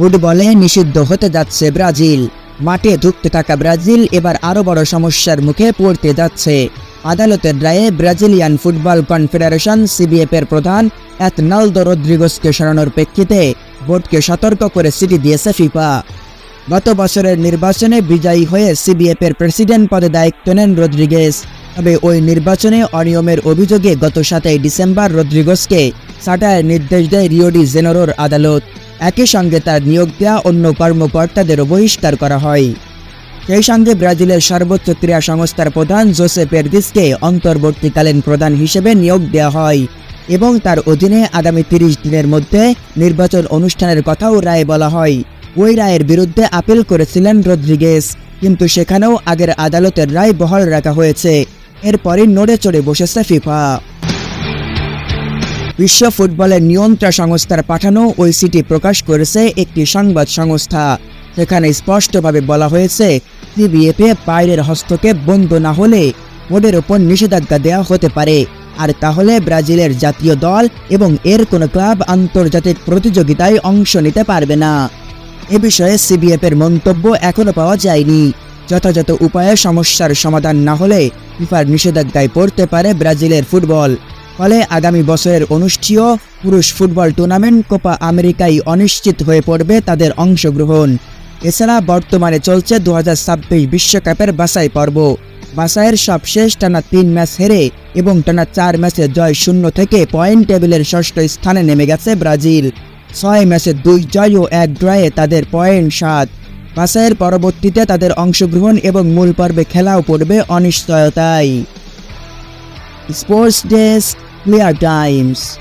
ফুটবলে নিষিদ্ধ হতে যাচ্ছে ব্রাজিল। মাঠে ধুঁকতে থাকা ব্রাজিল এবার আরও বড় সমস্যার মুখে পড়তে যাচ্ছে। আদালতের রায়ে ব্রাজিলিয়ান ফুটবল কনফেডারেশন সিবিএফ এর প্রধান অ্যাতনালদো রদ্রিগোসকে সরানোর প্রেক্ষিতে বোর্ডকে সতর্ক করে চিঠি দিয়েছে ফিফা। গত বছরের নির্বাচনে বিজয়ী হয়ে সিবিএফ এর প্রেসিডেন্ট পদে দায়িত্ব নেন রদ্রিগেস তবে ওই নির্বাচনে অনিয়মের অভিযোগে গত সাতই ডিসেম্বর রদ্রিগোসকে সাটায়ের নির্দেশ দেয় রিওডি জেনোরোর আদালত। একই সঙ্গে তার নিয়োগ দেওয়া অন্য কর্মকর্তাদেরও বহিষ্কার করা হয়। সেই সঙ্গে ব্রাজিলের সর্বোচ্চ ক্রীড়া সংস্থার প্রধান জোসে পেরদিসকে অন্তর্বর্তীকালীন প্রধান হিসেবে নিয়োগ দেওয়া হয় এবং তার অধীনে আগামী তিরিশ দিনের মধ্যে নির্বাচন অনুষ্ঠানের কথাও রায় বলা হয়। ওই রায়ের বিরুদ্ধে আপিল করেছিলেন রদ্রিগেস কিন্তু সেখানেও আগের আদালতের রায় বহাল রাখা হয়েছে। এরপরই নড়ে চড়ে বসেছে ফিফা। বিশ্ব ফুটবলের নিয়ন্ত্রণ সংস্থার পাঠানো ওই সিটি প্রকাশ করেছে একটি সংবাদ সংস্থা। সেখানে স্পষ্টভাবে বলা হয়েছে, সিবিএফে বাইরের হস্তক্ষেপ বন্ধ না হলে বোর্ডের ওপর নিষেধাজ্ঞা দেওয়া হতে পারে। আর তাহলে ব্রাজিলের জাতীয় দল এবং এর কোনো ক্লাব আন্তর্জাতিক প্রতিযোগিতায় অংশ নিতে পারবে না। এ বিষয়ে সিবিএফ এর মন্তব্য এখনও পাওয়া যায়নি। যথাযথ উপায়ে সমস্যার সমাধান না হলে ফিফার নিষেধাজ্ঞায় পড়তে পারে ব্রাজিলের ফুটবল। ফলে আগামী বছরের অনুষ্ঠেয় পুরুষ ফুটবল টুর্নামেন্ট কোপা আমেরিকায় অনিশ্চিত হয়ে পড়বে তাদের অংশগ্রহণ। এছাড়া বর্তমানে চলছে দু বিশ্বকাপের বাছাই পর্ব। বাছাইয়ের সবশেষ টানা তিন ম্যাচ হেরে এবং টানা চার ম্যাচে জয় শূন্য থেকে পয়েন্ট টেবিলের ষষ্ঠ স্থানে নেমে গেছে ব্রাজিল। ছয় ম্যাচে দুই জয় ও এক ড্রয়ে তাদের পয়েন্ট সাত। বাছাইয়ের পরবর্তীতে তাদের অংশগ্রহণ এবং মূল পর্বে খেলাও পড়বে অনিশ্চয়তায়। Sports desk We are dimes.